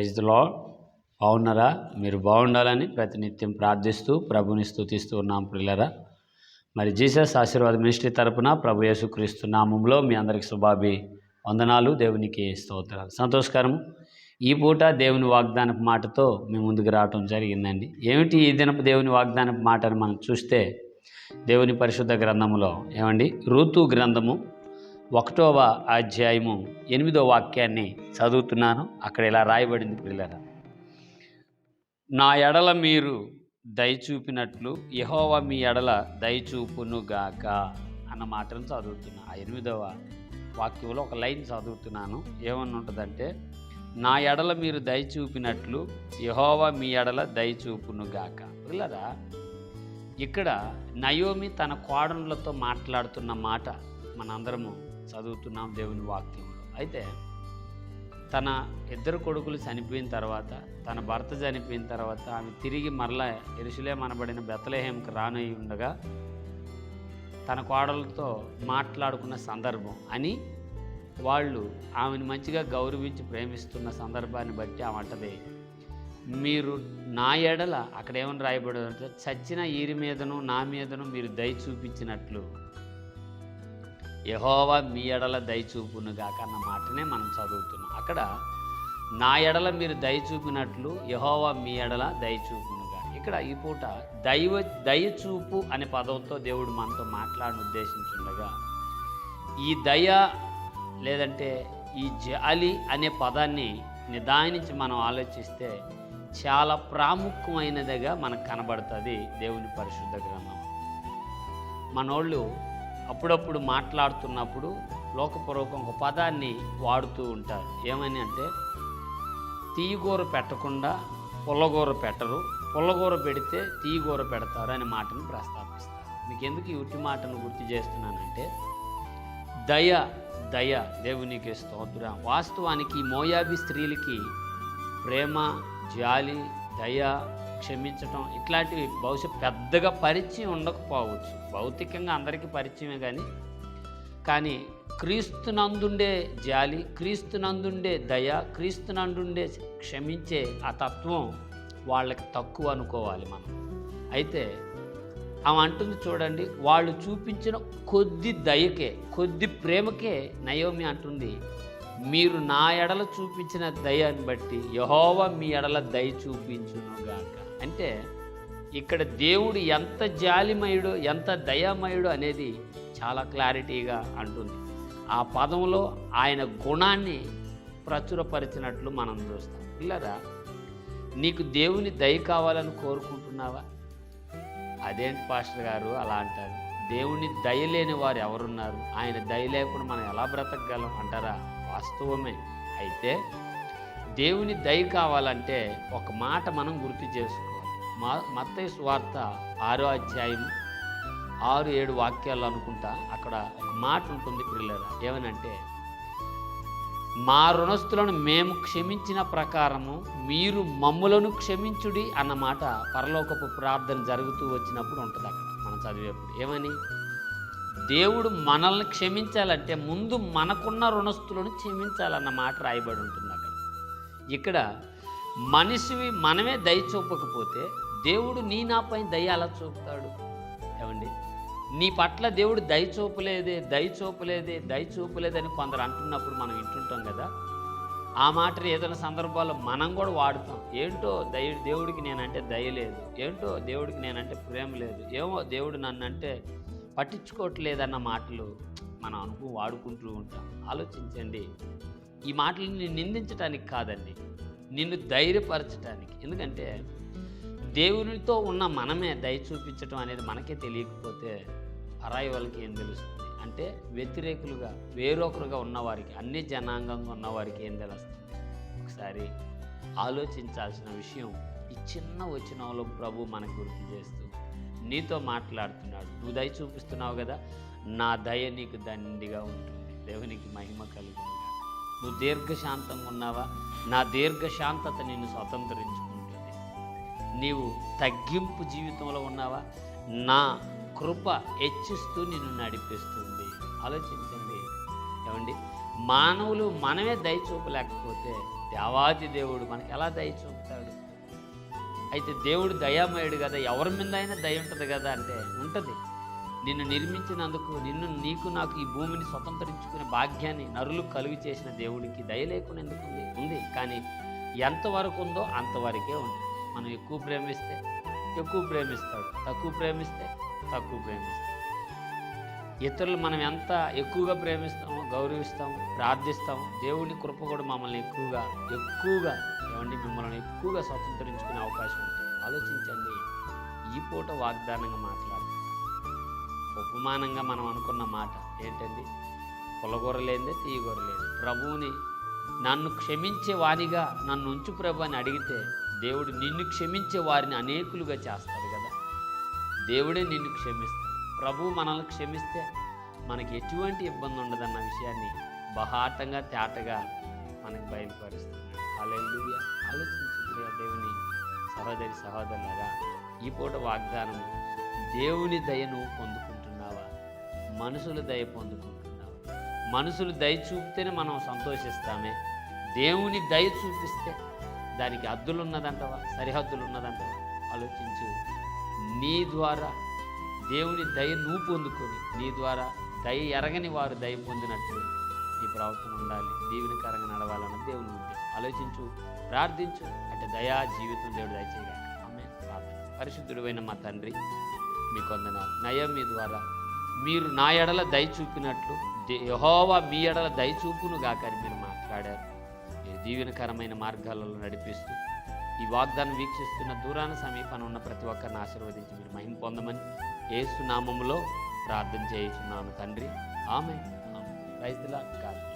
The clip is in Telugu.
ప్రైజ్లో బాగున్నారా? మీరు బాగుండాలని ప్రతినిత్యం ప్రార్థిస్తూ ప్రభుని స్థుతిస్తూ ఉన్నాం పిల్లరా మరి జీసస్ ఆశీర్వాద మినిస్ట్రీ తరపున ప్రభు యేసుక్రీస్తు నామంలో మీ అందరికి శుభాభి వందనాలు దేవునికి స్తోత్రాలు. సంతోషకరం. ఈ పూట దేవుని వాగ్దానపు మాటతో మేము ముందుకు రావటం జరిగిందండి. ఏమిటి ఈ దినపు దేవుని వాగ్దానపు మాటను మనం చూస్తే దేవుని పరిశుద్ధ గ్రంథములో ఏమండి? ఋతు గ్రంథము ఒకటవ అధ్యాయము ఎనిమిదో వాక్యాన్ని చదువుతున్నాను. అక్కడ ఇలా రాయబడింది పిల్లల నా ఎడల మీరు దయ చూపినట్లు మీ ఎడల దయచూపునుగాక అన్న మాటను చదువుతున్నా. ఆ ఎనిమిదవ వాక్యంలో ఒక లైన్ చదువుతున్నాను. ఏమని ఉంటుందంటే నా ఎడల మీరు దయ చూపినట్లు మీ ఎడల దయచూపునుగాక పిల్లరా ఇక్కడ నయోమి తన కోడనులతో మాట్లాడుతున్న మాట మనందరము చదువుతున్నాం దేవుని వాక్యంలో. అయితే తన ఇద్దరు కొడుకులు చనిపోయిన తర్వాత తన భర్త చనిపోయిన తర్వాత ఆమె తిరిగి మరలా ఎరుసలేం అనబడిన బెత్తలేహంకి రానై ఉండగా తన కోడలతో మాట్లాడుకున్న సందర్భం అని వాళ్ళు ఆమెను మంచిగా గౌరవించి ప్రేమిస్తున్న సందర్భాన్ని బట్టి ఆమె అంటది మీరు నా ఎడల అక్కడ ఏమని చచ్చిన ఈరి మీదను నా మీదను మీరు దయ చూపించినట్లు యహోవా మీ ఎడల దయ చూపునుగాక అన్న మాటనే మనం చదువుతున్నాం. అక్కడ నా ఎడల మీరు దయ చూపినట్లు యహోవా మీ ఎడల దయచూపునుగా ఇక్కడ ఈ పూట దైవ దయ చూపు అనే పదంతో దేవుడు మనతో మాట్లాడిన ఉద్దేశించుండగా ఈ దయ లేదంటే ఈ జాలి అనే పదాన్ని నిదానించి మనం ఆలోచిస్తే చాలా ప్రాముఖ్యమైనదిగా మనకు కనబడుతుంది దేవుని పరిశుద్ధ గ్రంథం. మనోళ్ళు అప్పుడప్పుడు మాట్లాడుతున్నప్పుడు లోకపూర్వకం ఒక పదాన్ని వాడుతూ ఉంటారు. ఏమని అంటే తీయగూర పెట్టకుండా పుల్లగూర పెట్టరు. పుల్లగూర పెడితే తీయగూర పెడతారు అనే మాటను ప్రస్తావిస్తారు. మీకు ఎందుకు ఈ ఉట్టి మాటను గుర్తు చేస్తున్నానంటే దయ దయ దేవునికి స్తోత్రం. వాస్తవానికి మోయాబి స్త్రీలకి ప్రేమ జాలి దయ క్షమించటం ఇట్లాంటివి బహుశా పెద్దగా పరిచయం ఉండకపోవచ్చు. భౌతికంగా అందరికీ పరిచయమే కానీ కానీ క్రీస్తునందుండే జాలి క్రీస్తునందుండే దయ క్రీస్తునందుండే క్షమించే ఆ తత్వం వాళ్ళకి తక్కువ అనుకోవాలి మనం. అయితే ఆమె అంటుంది చూడండి వాళ్ళు చూపించిన కొద్ది దయకే కొద్ది ప్రేమకే నయోమి అంటుంది మీరు నా ఎడల చూపించిన దయని బట్టి యహోవ మీ ఎడల దయ చూపించునుగాక అంటే ఇక్కడ దేవుడు ఎంత జాలిమయుడు ఎంత దయామయుడు అనేది చాలా క్లారిటీగా అంటుంది. ఆ పదంలో ఆయన గుణాన్ని ప్రచురపరిచినట్లు మనం చూస్తాం. పిల్లరా నీకు దేవుని దయ కావాలని కోరుకుంటున్నావా? అదేంటి పాస్టర్ గారు అలా అంటారు? దేవుని దయ లేని వారు ఎవరున్నారు? ఆయన దయ లేకుండా మనం ఎలా బ్రతకగలం అంటారా? వాస్తవమే. అయితే దేవుని దయ కావాలంటే ఒక మాట మనం గుర్తు చేసుకోవాలి. మా మత్తయి స్వార్త ఆరో అధ్యాయం ఆరు ఏడు వాక్యాలు అనుకుంటా అక్కడ ఒక మాట ఉంటుంది పిల్లల ఏమనంటే మా రుణస్థులను మేము క్షమించిన ప్రకారము మీరు మమ్ములను క్షమించుడి అన్న మాట పరలోకపు ప్రార్థన జరుగుతూ వచ్చినప్పుడు ఉంటుంది అక్కడ మనం చదివేప్పుడు. ఏమని? దేవుడు మనల్ని క్షమించాలంటే ముందు మనకున్న రుణస్థులను క్షమించాలన్న మాట రాయబడి ఉంటుంది. ఇక్కడ మనిషివి మనమే దయ చూపకపోతే దేవుడు నీ నాపై దయ అలా చూపుతాడు? ఏమండి? నీ పట్ల దేవుడు దయ చూపలేదే దయ చూపలేదే దయ చూపలేదని కొందరు అంటున్నప్పుడు మనం వింటుంటాం కదా. ఆ మాట ఏదైనా సందర్భాల్లో మనం కూడా వాడుతాం. ఏంటో దయ దేవుడికి నేనంటే దయ లేదు. ఏంటో దేవుడికి నేనంటే ప్రేమ లేదు. ఏమో దేవుడు నన్ను అంటే పట్టించుకోవట్లేదన్న మాటలు మనం అనుకు వాడుకుంటూ ఉంటాం. ఆలోచించండి. ఈ మాటలని నిందించడానికి కాదండి నిన్ను ధైర్యపరచడానికి ఎందుకంటే దేవునితో ఉన్న మనమే దయ చూపించడం అనేది మనకే తెలియకపోతే పరాయి వాళ్ళకి ఏం తెలుస్తుంది? అంటే వ్యతిరేకులుగా వేరొకరుగా ఉన్నవారికి అన్ని జనాంగంగా ఉన్నవారికి ఏం తెలుస్తుంది? ఒకసారి ఆలోచించాల్సిన విషయం ఈ చిన్న వచనంలో ప్రభు మనకు గుర్తు చేస్తూ నీతో మాట్లాడుతున్నాడు. నువ్వు దయ చూపిస్తున్నావు కదా నా దయ నీకు దండిగా ఉంటుంది. దేవునికి మహిమ కలుగుతుంది నువ్వు దీర్ఘశాంతంగా ఉన్నావా? నా దీర్ఘశాంతత నిన్ను స్వతంత్రించుకుంటుంది. నీవు తగ్గింపు జీవితంలో ఉన్నావా? నా కృప హెచ్చిస్తూ నిన్ను నడిపిస్తుంది. ఆలోచించండి. ఏమండి? మానవులు మనమే దయ చూపలేకపోతే దేవాది దేవుడు మనకి ఎలా దయ చూపుతాడు? అయితే దేవుడు దయామయుడు కదా. ఎవరి మీద అయినా దయ ఉంటుంది కదా అంటే ఉంటుంది. నిన్ను నిర్మించినందుకు నిన్ను నీకు నాకు ఈ భూమిని స్వతంత్రించుకునే భాగ్యాన్ని నరులు కలుగు చేసిన దేవుడికి దయ లేకుండా ఎందుకు ఉంది. ఉంది. కానీ ఎంతవరకు ఉందో అంతవరకే ఉంది. మనం ఎక్కువ ప్రేమిస్తే ఎక్కువ ప్రేమిస్తాడు. తక్కువ ప్రేమిస్తే తక్కువ ప్రేమిస్తాడు. ఇతరులు మనం ఎంత ఎక్కువగా ప్రేమిస్తామో గౌరవిస్తాము ప్రార్థిస్తాము దేవుని కృప కూడా మమ్మల్ని ఎక్కువగా ఎక్కువగా ఏమండి మిమ్మల్ని ఎక్కువగా స్వతంత్రించుకునే అవకాశం ఉంటుంది ఆలోచించండి. ఈ పూట వాగ్దానంగా మాట్లాడాలి ఉపమానంగా మనం అనుకున్న మాట ఏంటండి? పులగొరలేదే తీయగొరలేదు. ప్రభువుని నన్ను క్షమించే వానిగా నన్ను ఉంచు ప్రభు అని అడిగితే దేవుడు నిన్ను క్షమించే వారిని అనేకులుగా చేస్తాడు కదా. దేవుడే నిన్ను క్షమిస్తాడు. ప్రభువు మనల్ని క్షమిస్తే మనకి ఎటువంటి ఇబ్బంది ఉండదన్న విషయాన్ని బహాటంగా తేటగా మనకు బయలుపరుస్తున్నాడు హల్లెలూయా. ఆలోచించు దేవుని సహోదరి సహోదరులారా ఈ పూట వాగ్దానం దేవుని దయను పొందుకు మనుషులు దయ పొందుకుంటున్నావా మనుషులు దయ చూపితేనే మనం సంతోషిస్తామే. దేవుని దయ చూపిస్తే దానికి అద్దులు ఉన్నదంటవా? సరిహద్దులు ఉన్నదంటవా? ఆలోచించు. నీ ద్వారా దేవుని దయ నువ్వు పొందుకొని నీ ద్వారా దయ ఎరగని వారు దయ పొందినట్లు ఈ ప్రవర్తన ఉండాలి. దీవెనకరంగా నడవాలన్న దేవుని ఉద్దేశం ఆలోచించు ప్రార్థించు అంటే దయా జీవితం దేవుడు దయచేయగా ఆమె ప్రార్థన. పరిశుద్ధుడైన మా తండ్రి మీ కొందనాలు. నయం మీ ద్వారా మీరు నా ఎడల దయ చూపినట్లు దే- మీ ఎడల దయ చూపును గాక మీరు మాట్లాడారు. జీవనకరమైన దీవెనకరమైన మార్గాలలో నడిపిస్తూ ఈ వాగ్దానం వీక్షిస్తున్న దూరాన సమీపాన ఉన్న ప్రతి ఒక్కరిని ఆశీర్వదించి మీరు మహిమ పొందమని ఏసునామంలో ప్రార్థన చేయుచున్నాను తండ్రి. ఆమె రైతుల కాదు